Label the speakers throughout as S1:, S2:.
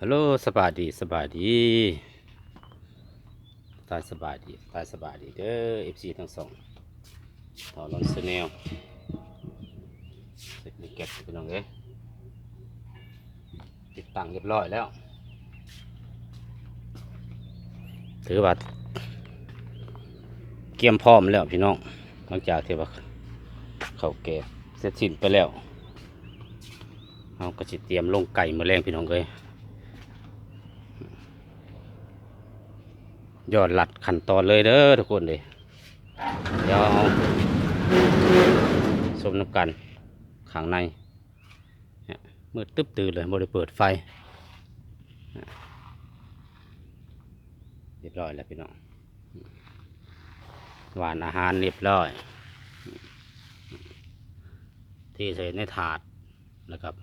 S1: ฮัลโหลสบายดีสบายดีตายสบายดีตายสบายดีเด้อเอฟซีทั้งสองต่อรอนเซเนลเสร็จมีเก็บพี่น้องเอ้ยติดตั้งเรียบร้อยแล้ว ถือว่าเกียมพร้อมแล้วพี่น้องหลังจากที่ว่าเขาเก็บเสร็จสิ้นไปแล้วเราก็จะเตรียมลงไก่มาแรงพี่น้องเลย ยอดหลัดขั้นตอนเลยเด้อทุกคนเลยเดี๋ยวเอาสมน้ำกันข้างในเนี่ยมืดตึ๊บตื่นเลยบริเปิดไฟเนี่ยเรียบร้อยแล้วพี่น้องหวานอาหารเรียบร้อยที่ใส่ในถาดนะครับ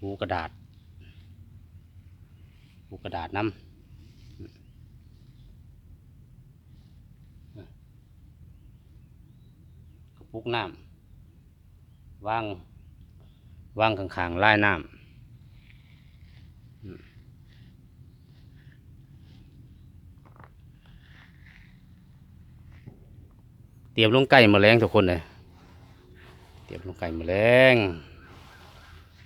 S1: หูกระดาษหูกระดาษน้ำ กระ ปุกน้ำวางวางข้างๆไลายน้ำเตรียมลงไก่มาแรงทุกคนเลยเตรียมลงไก่มาแรง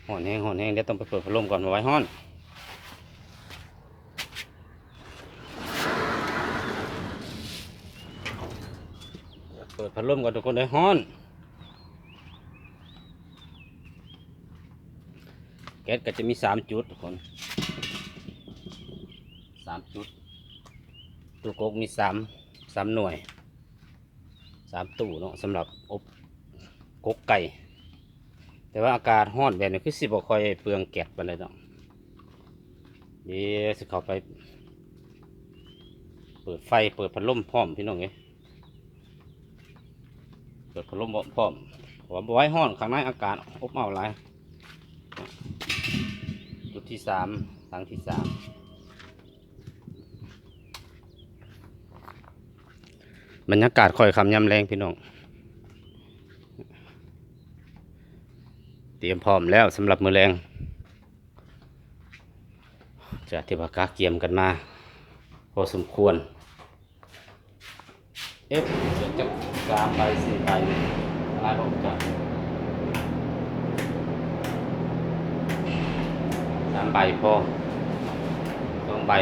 S1: ห่อนแห้งห่อนแห้งเดี๋ยวต้องไปเปิดพัดลมก่อนมาไว้ห้อน เปิดพัดลมก่อนทุกคนเลยฮ้อน แก๊สก็จะมีสามจุดทุกคนสามจุด ตู้กกมีสามสามหน่วยสามตู้เนาะสำหรับอบกกไก่ แต่ว่าอากาศห้อนแบบนี้คือสิบคอยเปลืองแก๊สไปเลยเนาะเดี๋ยวสิเข้าไป เปิดไฟเปิดพัดลมพร้อมพี่น้องเอ้ย เปิดพัดลมพร้อมเพราะว่าบ่ไว้ห้อนข้างในอากาศอบอ้าวหลายจุดที่สามทางที่สามบรรยากาศค่อยคำยำแรงพี่น้อง เตรียมพร้อมแล้วสำหรับมือแรงจะที่ปากาเกียมกันมา พอสมควร เอฟจะ สามใบสี่ใบอะไรผมจะสามใบพอสองใบ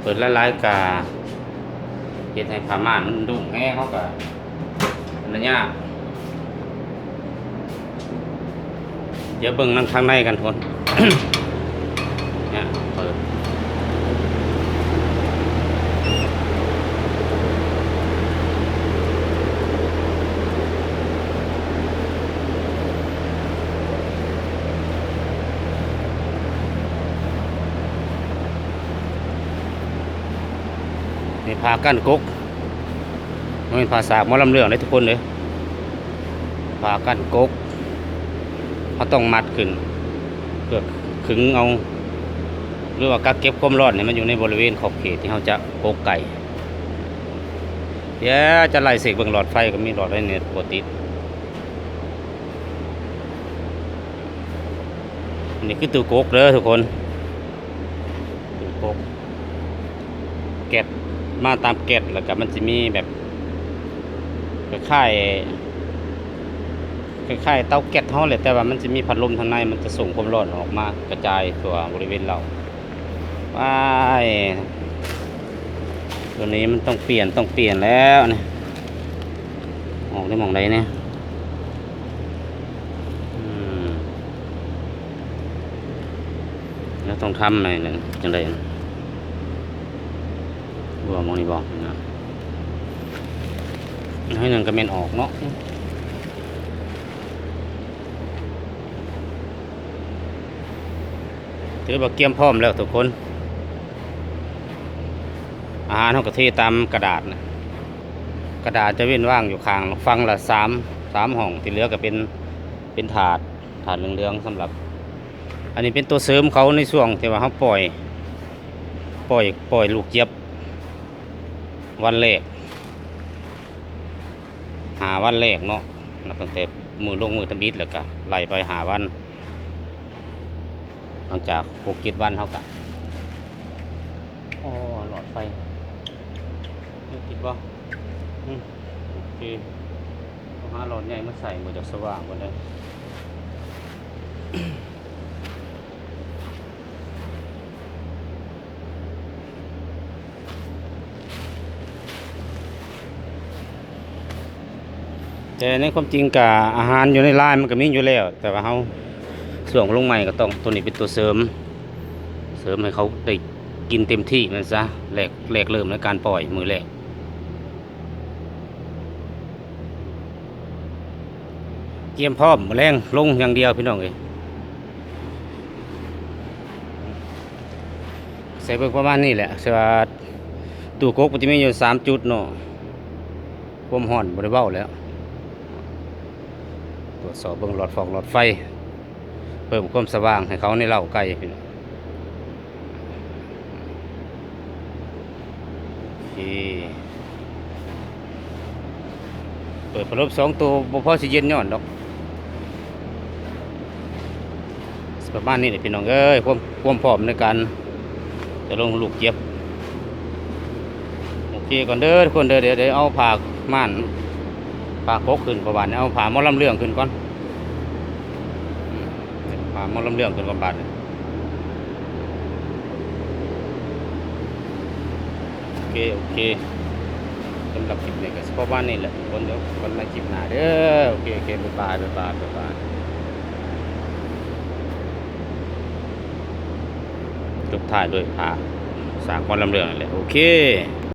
S1: เปิดละลายกาเห็ดให้ผ้าม่านมันดุ้งแง่เขากะนั่นยากเดี๋ยวเบิ่งนั่งข้างในกันทนเนี่ยเปิด นี่พากั้นกกมันเป็นภาษาหมอลำเรื่องเลยทุกคนเลยพากั้นกกเขาต้องมัดขึ้นเพื่อขึงเอาหรือว่ากักเก็บความร้อนเนี่ยมันอยู่ในบริเวณขอบเขตที่เขาจะโกกไก่เดี๋ยวจะไล่เสกเบิ่งหลอดไฟก็มีหลอดไฟเน็ตปกติดอันนี่คือตู้กกเด้อทุกคนตู้กกแกะ มาตามแกะแล้วก็มันจะมีแบบคล้ายคล้ายๆเตาแก๊สเท่าเลยแต่ว่ามันจะมีพัดลมทางในมันจะส่งความร้อนออกมากระจายทั่วบริเวณเราว้ายตัวนี้มันต้องเปลี่ยนต้องเปลี่ยนแล้วเนี่ยออกได้มองใดเนี่ยอืมแล้วต้องทำหน่อยหนึ่งจังได บัวมองนี่บอกนะให้หนึ่งกระเมนออกเนาะถือว่าเกียมพร้อมแล้วทุกคน อาหารเขากะเทตามกระดาษนะกระดาษจะเว้นว่างอยู่ข้างฟังละสามสามห้องที่เหลือก็เป็นเป็นถาดถาดเหลืองๆสำหรับ อันนี้เป็นตัวเสริมเขาในช่วงที่ว่าเขาปล่อย ปล่อยปล่อยลูกเจี๊ยบ วันแรกหาวันแรกเนาะนับตั้งแต่มือลงมือทำบิดแล้วก็ไล่ไปหาวันเอลังจากหกเจ็ดวันเท่ากับอ๋อหลอดไฟนี่ติดบ่โอเคต้องหาหลอดใหญ่มาใส่มาจากสว่างก่อนเลย แต่ในความจริงกับอาหารอยู่ในร้านมันก็มีอยู่แล้ว แต่ว่าเขาส่วนของลงใหม่ก็ต้องตัวนี้เป็นตัวเสริม เสริมให้เขาได้กินเต็มที่มันซะแรกแรกเริ่มในการปล่อยมือแรกเตรียมพร้อมแรงลงอย่างเดียวพี่น้องเอ้ยใส่เบิกประมาณนี้แหละสว่าตู้กกมันจะมีอยู่สามจุดเนาะความห่อนบริเวาแล้ว สอบเบิ่งหลอดฟอกหลอดไฟ เพิ่มความสว่างให้เขาในเล่าไก่พี่น้องเปิดพัดลมสองตัวบ่พอสิเย็นย้อนดอกประมาณนี้เลยพี่น้องเอ้ยความความพร้อมในการจะลงลูกเจ็บโอเคก่อนเด้อทุกคนเด้อเดี๋ยวเดี๋ยวเอาผ้าม่านผ้าโคกขึ้นประมาณนี้เอาผ้าหมอลำเรื่องขึ้นก่อน ผ่ามอลำเรื่องเป็นกำบัดเลยโอเค โอเคสำหรับคลิปนี้ก็สิประมาณนี้แหละคนเดี๋ยวคนในคลิปหน้าเด้อโอเคโอเคบ๊ายบายบ๊ายบายบ๊ายบายจบท้ายด้วยผ่าสากมลำเรื่องนั่นแหละโอเค